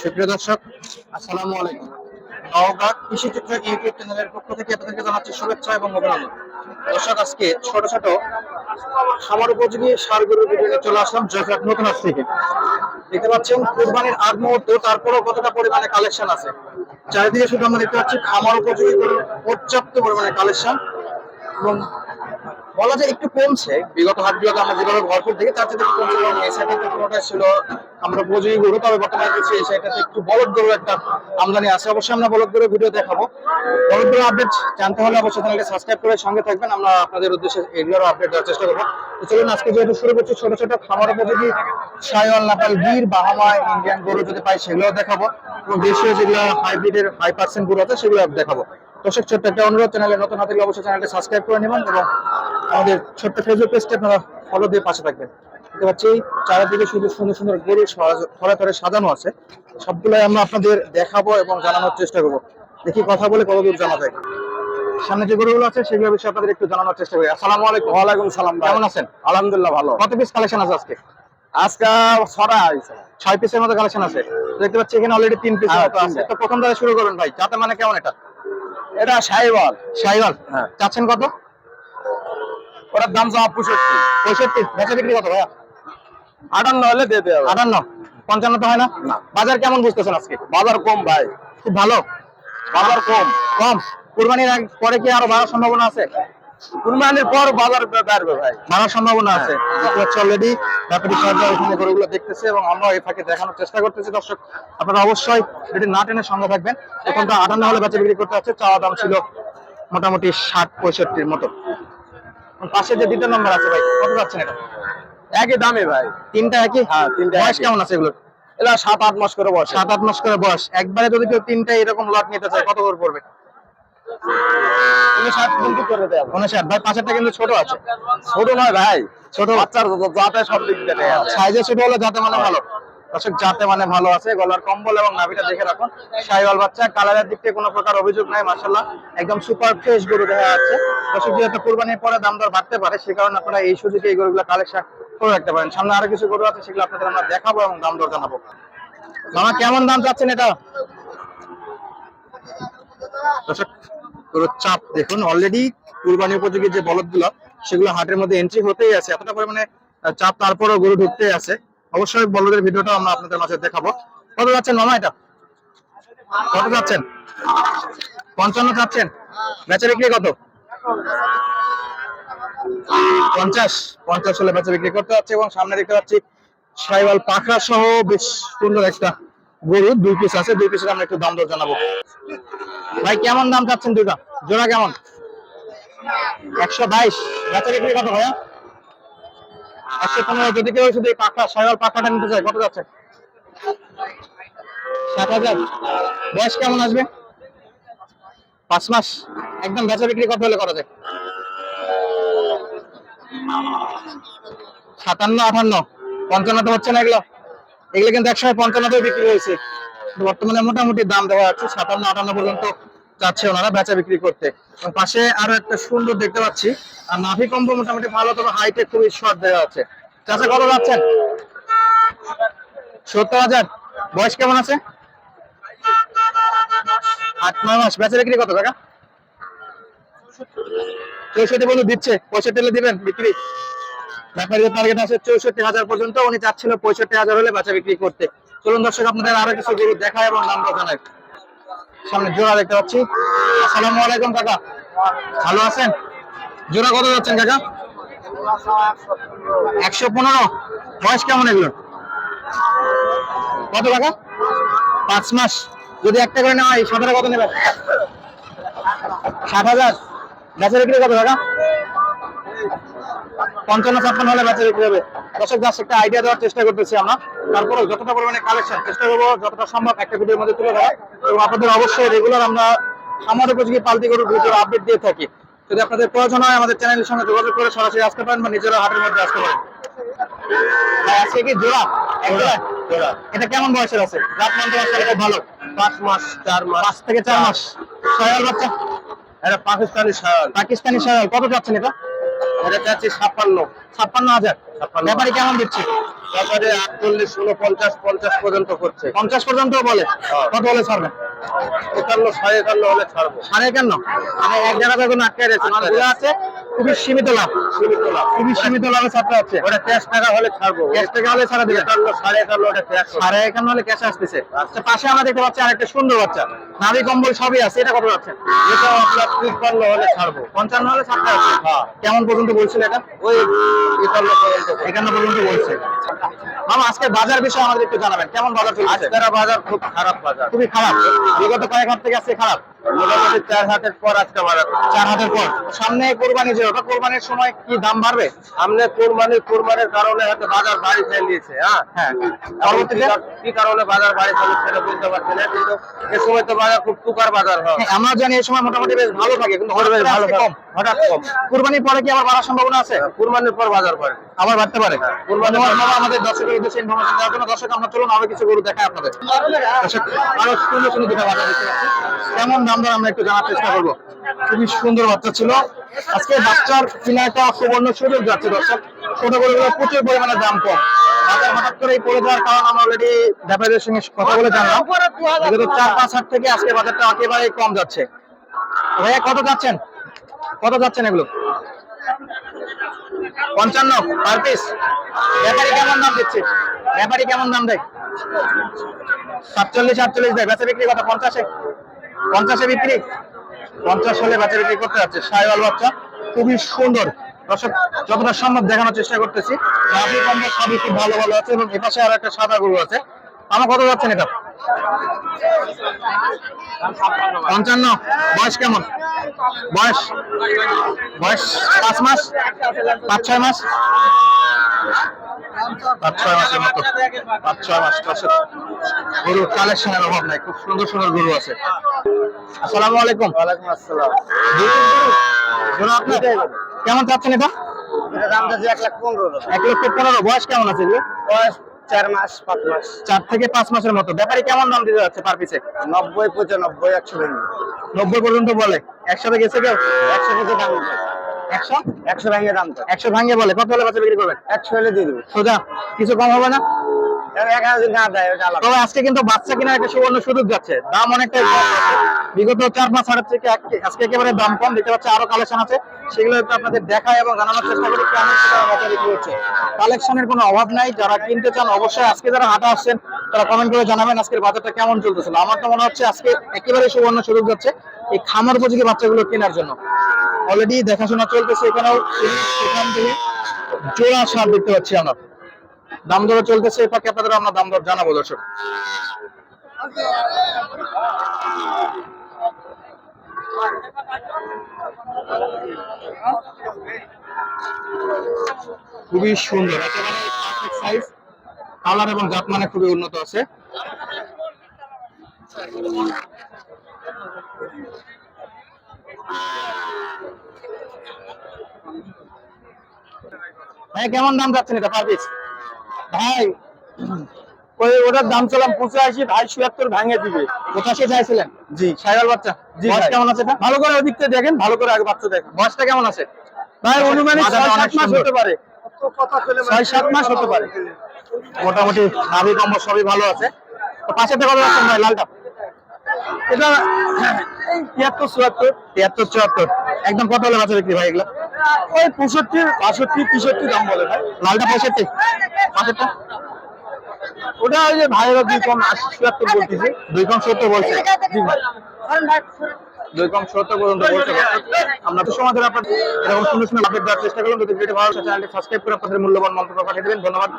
সুপ্রিয় দর্শক, আসসালামু আলাইকুম। নওগাঁ কৃষি ইউটিউব চ্যানেলের পক্ষ থেকে আপনাদেরকে জানাচ্ছি শুভেচ্ছা এবং অভিনন্দন। দর্শক, আজকে ছোট ছোট খামার উপযোগী চলে আসলাম জয়ফ্রাট নতুন হাট থেকে। দেখতে পাচ্ছেন, কুরবানির আগ মুহূর্ত, তারপরেও কতটা পরিমাণে কালেকশন আছে। চারিদিকে শুধু আমরা দেখতে পাচ্ছি খামার উপযোগী পর্যাপ্ত পরিমাণে কালেকশন এবং বলা যায় একটু কমছে। বিগত হাটগুলোতে আমরা যেভাবে ভরপুর দেখি, তার একটু কমছে। এবং এই সাইডে পুরোটা ছিল, আমরা উপযোগী গরু তবে বর্তমানে দেখছি এই সাইডটাতে একটু বলদ গরুর একটা আমদানি আছে। অবশ্যই আমরা বলদ গরুর ভিডিও দেখাবো। বলদ গরুর আপডেট জানতে হলে অবশ্যই চ্যানেলকে সাবস্ক্রাইব করে সঙ্গে থাকবেন। আমরা আপনাদের উদ্দেশ্যে এগুলোর আপডেট দেওয়ার চেষ্টা করব। তো চলুন, আজকে যেহেতু শুরু করছি ছোট ছোট খামার উপযোগী সায়ল নাপাল গির বাহামা, ইন্ডিয়ান গরু যদি পাই সেগুলো দেখাবো। এবং দেশীয় যেগুলো হাইব্রিডের হাই পার্সেন্ট গরু আছে, সেগুলো দেখাবো। দর্শক, ছোট্ট একটা অনুরোধ, চ্যানেলে নতুন হাতে অবশ্যই চ্যানেলটি সাবস্ক্রাইব করে নেবেন এবং আমাদের ছোট্ট ফেসবুক পেজটি আপনারা ফলো দিয়ে পাশে থাকবেন। দেখতে পাচ্ছি চারিদিকে শুধু সুন্দর সুন্দর গরু ধরে ধরে সাজানো আছে। সবগুলাই আমরা আপনাদের দেখাবো এবং জানানোর চেষ্টা করব। দেখি কথা বলে কতদূর জানা যায়। সামনে যে গরুগুলো আছে সেগুলো বিষয়ে আপনাদের একটু জানানোর চেষ্টা করি। আসসালামু আলাইকুম। ওয়ালাইকুম সালাম কেমন আছেন? আলহামদুলিল্লাহ ভালো। কত পিস কালেকশন আছে আজকে? আজকে ছড়া ছয় পিসের মতো কালেকশন আছে। দেখতে পাচ্ছি এখানে অলরেডি তিন পিস হ্যাঁ, আছে। তো প্রথম দাঁড়ে শুরু করবেন ভাই। যাতে মানে কেমন এটা? এটা সাইবল শাহিওয়াল হ্যাঁ। চাচ্ছেন কত? ওটার দাম চাওয়া পঁয়ষট্টি। পঁয়ষট্টি? বেচা বিক্রি কত ভাইয়া? আটান্ন হলে দিয়ে দেবে আটান্ন? পঞ্চান্ন তো হয় না। বাজার কেমন বুঝতেছেন আজকে? বাজার কম ভাই। খুব ভালো? বাজার কম। কম? কুরবানির পরে কি আরও বাড়ার সম্ভাবনা আছে? কুরবানির পর বাজার বাড়বে ভাই। বাড়ার সম্ভাবনা আছে। অলরেডি ব্যাপারী সাহেবরা এখানে গরুগুলো দেখতেছে এবং আমরা এই ফাঁকে দেখানোর চেষ্টা করতেছি। দর্শক আপনারা অবশ্যই যদি না টেনে সঙ্গে থাকবেন। এখন তো আটান্ন হলে বেচা বিক্রি করতে হচ্ছে। চাওয়া দাম ছিল মোটামুটি ষাট পঁয়ষট্টির মতো। পাশে যে দ্বিতীয় নম্বর আছে ভাই কত যাচ্ছেন এটা? একই দামে ভাই। তিনটা একই? হ্যাঁ, তিনটা বয়স কেমন আছে এগুলো এটা সাত আট মাস করে বসে সাত আট মাস করে বয়স। একবারে যদি কেউ তিনটা এরকম লট নিতে চায় কত করে পড়বে? সাত কিন্তু করে দেয় উনষাট ভাই পাঁচেরটা কিন্তু ছোট আছে। ছোট নয় ভাই। ছোট। বাচ্চার যত- সব দিক দিয়ে সাইজে ছোট হলে যাতে মানে ভালো। দর্শক, যাতে মানে ভালো আছে, গলার কম্বল এবং নাভিটা দেখে রাখুন। সাইওয়াল বাচ্চা, কালারের দিক থেকে কোনো প্রকার অভিযোগ নাই মার্শাল্লাহ একদম সুপার ফ্রেশ গরু দেখা যাচ্ছে। দর্শক, যেহেতু কুরবানির পরে দাম দর বাড়তে পারে, সে কারণে আপনারা এই সুযোগে এই গরুগুলো কালেকশন করে রাখতে পারেন। সামনে আরও কিছু গরু আছে, সেগুলো আপনাদের আমরা দেখাবো এবং দাম দর জানাব। মামা, কেমন দাম চাচ্ছেন এটা? দর্শক, গরুর চাপ দেখুন অলরেডি কুরবানি উপযোগী যে বলদগুলো, সেগুলো হাটের মধ্যে এন্ট্রি হতেই আছে। এতটা পরিমাণে চাপ তারপরেও গরু ঢুকতেই আছে। অবশ্যই বলদের ভিডিওটা আমরা আপনাদের মাঝে দেখাবো। কত যাচ্ছেন মামা এটা? কত যাচ্ছেন? পঞ্চান্ন যাচ্ছেন? বেচা বিক্রি কত? পঞ্চাশ। পঞ্চাশ হলে বেচা বিক্রি করতে যাচ্ছে এবং সামনে দেখতে পাচ্ছি সাইবাল পাখা সহ বেশ সুন্দর একটা গরু। দুই পিস আছে, দুই পিসের আমরা একটু দাম দর জানাব। ভাই, কেমন দাম চাচ্ছেন দুটা জোড়া কেমন? একশো বাইশ। বেচা বিক্রি কত ভাইয়া? একশো পনেরো যদি কেউ শুধু পাখা, সাইওয়াল পাখাটা নিতে চায়, কত যাচ্ছে? সাত হাজার। বয়স কেমন আসবে? পাঁচ মাস। একদম বেচা বিক্রি কত হলে করা যায়। সাতান্ন আঠান্ন পঞ্চান্ন তো হচ্ছে না এগুলো। এগুলো কিন্তু একসময় পঞ্চান্নতে বিক্রি হয়েছে। বর্তমানে মোটামুটি দাম দেওয়া আছে সাতান্ন, আটান্ন পর্যন্ত। যাচ্ছে ওনারা বেচা বিক্রি করতে। পাশে আরও একটা সুন্দর দেখতে পাচ্ছি। আর নাভি কম্প মোটামুটি ভালো, তবে হাইটে খুবই শর্ট দেওয়া আছে। চাষা কত যাচ্ছেন? সত্তর হাজার। বয়স কেমন আছে? আট, নয় মাস। বেচা বিক্রি কত টাকা? চৌষট্টি পর্যন্ত দিচ্ছে। পঁয়ষট্টি দিবেন বিক্রি? ব্যাপারীদের টার্গেট আছে চৌষট্টি হাজার পর্যন্ত। উনি চাচ্ছিল পঁয়ষট্টি হাজার হলে বেচা বিক্রি করতে। চলুন দর্শক, আপনাদের আরও কিছু গরু দেখায় এবং দাম জানাই। সামনে জোড়া দেখতে পাচ্ছি। আসসালামু আলাইকুম, কাকা। ভালো আছেন? জোড়া কত যাচ্ছেন, কাকা? একশো পনেরো। বয়স কেমন এগুলো? কত টাকা পাঁচ মাস। যদি একটা করে নেওয়া হয়, সাত হাজার কত নেবেন? সাত হাজার। বেচা বিক্রি কত টাকা পঞ্চান্ন ছাপ্পান্ন হলে বেচা বিক্রি হবে। দর্শক জাস্ট একটা আইডিয়া দেওয়ার চেষ্টা করতেছি আমরা। তারপরে যতটা পরিমাণে কালেকশন চেষ্টা করব যতটা সম্ভব একটা ভিডিওর মধ্যে তুলে ধরা এবং আপনাদের অবশ্যই রেগুলার আমরা আমার উপযোগী পাল্টি গরুর ভিডিও আপডেট দিয়ে থাকি। যদি আপনাদের প্রয়োজন হয় আমাদের চ্যানেলের সঙ্গে যোগাযোগ করে সরাসরি আসতে পারেন বা নিজেরা হাটের মধ্যে আসতে পারেন। আজকে কি জোড়া? জোড়া জোড়া। এটা কেমন বয়সের আছে? জাত মান খুব ভালো। পাঁচ মাস চার মাস। পাঁচ থেকে চার মাস। সয়াল বাচ্চা? এটা পাকিস্তানি সয়াল। কত যাচ্ছেন এটা? এটা চাচ্ছি ছাপ্পান্ন। ছাপ্পান্ন হাজার। ব্যাপারী কেমন দিচ্ছে? ব্যাপারে আটচল্লিশ উনপঞ্চাশ পঞ্চাশ পর্যন্ত করছে। পঞ্চাশ পর্যন্ত বলে। হ্যাঁ। কত বলে ছাড়বেন? একান্ন সাড়ে একান্ন হলে ছাড়বো। সাড়ে একান্ন? মানে এক জায়গাতে কোনো আটকে রয়েছে। মানে বোঝা খুবই সীমিত লাভ। সীমিত লাভ। খুবই সীমিত লাভে ছাড়তে হচ্ছে। ওটা ক্যাশ টাকা হলে ছাড়বো। ক্যাশ টাকা হলে ছাড়া দিবেন একান্ন সাড়ে একান্ন ওটা ক্যাশ সাড়ে একান্ন হলে ক্যাশ আসতেছে। আচ্ছা পাশে আমরা দেখতে পাচ্ছি আরেকটা সুন্দর বাচ্চা। নাভি কম্বল সবই আছে। এটা কত যাচ্ছে? এটা আপনার তিপ্পান্ন হলে ছাড়বো। পঞ্চান্ন হলে ছাড়তে হচ্ছে হ্যাঁ। কেমন পর্যন্ত বলছিল এটা? ওই একান্ন পর্যন্ত। একান্ন পর্যন্ত বলছে। মামা আজকে বাজার বিষয়ে আমাদের একটু জানাবেন। কেমন বাজার চলছে? আজকের বাজার খুব খারাপ বাজার। খুবই খারাপ। বিগত কয়েক হাত থেকে আসছে খারাপ। মোটামুটি চার হাতের পর আজকে বাজার চার হাতের পর। সামনে কোরবানি যে ওটা কোরবানির সময় কি দাম বাড়বে? সামনে কোরবানি কোরবানির কারণে হয়তো বাজার বাড়ি হ্যাঁ? হ্যাঁ। পরবর্তীতে? কি কারণে বাজার বাড়ি সেটা বুঝতে পারছি না কিন্তু এ সময় তো বাজার খুব টুকার বাজার হয়। হ্যাঁ, আমরা জানি এই সময় মোটামুটি বেশ ভালো থাকে কিন্তু হঠাৎ করে ভালো কম হঠাৎ কম। কুরবানির পরে কি আবার বাড়ার সম্ভাবনা আছে? কুরবানির পর বাজার করে আবার বাড়তে পারে। কুরবানির পর- আমাদের দর্শকের উদ্দেশ্যে ইনফরমেশন দেওয়ার জন্য। দর্শক আমরা চলুন আরও কিছু গরু দেখাই আপনাদের। দর্শক আরও সুন্দর সুন্দর দুটো বাচ্চা দেখতে কেমন দাম আমরা একটু জানার চেষ্টা করব। খুবই সুন্দর বাচ্চা ছিল। আজকে বাচ্চার কিনা একটা সুবর্ণ সুযোগ যাচ্ছে, দর্শক। ছোট গরুগুলো প্রচুর পরিমাণে দাম কম। করে কত যাচ্ছেন? কত যাচ্ছেন এগুলো? পঞ্চান্ন পার পিস কেমন দাম দিচ্ছে? ব্যাপারী কেমন দাম দেয়? সাতচল্লিশ, আটচল্লিশ দেয়। বেচা বিক্রি কথা পঞ্চাশে। পঞ্চাশে বিক্রি। পঞ্চাশ হলে বেচা বিক্রি করতে যাচ্ছে। সাইওয়াল বাচ্চা, খুবই সুন্দর। দর্শক, যতটা সম্ভব দেখানোর চেষ্টা করতেছি। সবই খুব ভালো ভালো আছে এবং এপাশে আর একটা সাদা গরু আছে। আমার কত যাচ্ছেন এটা? পঞ্চান্ন। বয়স কেমন? বয়স? বয়স পাঁচ মাস? পাঁচ, ছয় মাস? পাঁচ, ছয় মাসের মতো। পাঁচ, ছয় মাস। গরুর কালেকশনের অভাব নাই। খুব সুন্দর সুন্দর গরু আছে। আসসালামু আলাইকুম। ওয়ালাইকুম আসসালাম। আপনার কেমন চাচ্ছেন এটা? এটা দাম যাচ্ছে এক লাখ পনেরো এক লক্ষ পনেরো বয়স কেমন আছে বয়স চার মাস পাঁচ মাস। চার থেকে পাঁচ মাসের মতো। ব্যাপারে কেমন দাম দিতে যাচ্ছে পার পিছে নব্বই পঁচানব্বই একশো ভেঙে নব্বই পর্যন্ত বলে। একসাথে গেছে কেউ? একশো ভেঙে দাম একশো? একশো ভেঙে দাম তো। একশো ভাঙিয়ে বলে। কত হলে বাচ্চা বিক্রি করবেন? একশো হলে দিয়ে দেবো। সোজা। কিছু কম হবে না? আজকে কিন্তু বাচ্চা কেনার একটা সুবর্ণ সুযোগ যাচ্ছে। দাম আছে। বিগত চার থেকে আজকে একেবারে দাম কম। দেখতে পাচ্ছি আরও কালেকশন আছে। সেগুলো একটু আপনাদের এবং জানানোর চেষ্টা করি কালেকশনের কোনো অভাব নাই। যারা কিনতে চান, অবশ্যই আজকে যারা হাটে আসছেন, তারা কমেন্ট করে জানাবেন আজকের বাজারটা কেমন চলতেছিল। আমার তো মনে হচ্ছে আজকে একেবারে সুবর্ণ সুযোগ যাচ্ছে এই খামার উপযোগী বাচ্চাগুলো কেনার জন্য। অলরেডি দেখাশোনা চলতেছে এখানেও। এখান থেকে জোড়া সার দেখতে পাচ্ছি আমরা। দাম দর চলতেছে এই ফাঁকে আপনাদের আমরা দাম দর জানাব, দর্শক। খুবই সুন্দর সাইজ কালার এবং জাত মানে খুবই উন্নত আছে। ভাই, কেমন দাম যাচ্ছেন এটা পার পিস ভাই ওই ওটার দাম চালাম পঁচাশি ভাই ছুয়াত্তর ভাঙে দিবে। পঁচাশি চাইছিলেন? জি। সাইকেল বাচ্চা। জি কেমন আছে ভালো করে ওদিকতে দেখেন ভালো করে আগে বাচ্চা দেখেন। বয়সটা কেমন আছে? ভাই অনুমানিক ছয় সাত মাস হতে পারে। ছয় সাত মাস হতে পারে। মোটামুটি নাভি কম্ব সবই ভালো আছে। তো পাশেতে কত ভাই লালটা? এটা তিয়াত্তর চুয়াত্তর। তিয়াত্তর চুয়াত্তর। একদম কত হলে বাচ্চা বিক্রি ভাই এগুলো? ওই পঁয়ষট্টি বাষট্টি তেষট্টি দাম বলে ভাই। লালটা পঁয়ষট্টি? পাশেরটা ওটা ওই যে ভাইয়েরা দুই কম আশি চুয়াত্তর বলতেছে। দুই কম সত্তর বলছে? জি ভাই। দুই কম সত্তর পর্যন্ত বলতে আমরা তো সময় ধরে আপনার এরকম সুন্দর সুন্দর আপডেট দেওয়ার চেষ্টা করলাম। যদি ভিডিও ভালো চ্যানেলটি সাবস্ক্রাইব করে আপনাদের মূল্যবান মন্তব্য পাঠিয়ে দেবেন। ধন্যবাদ।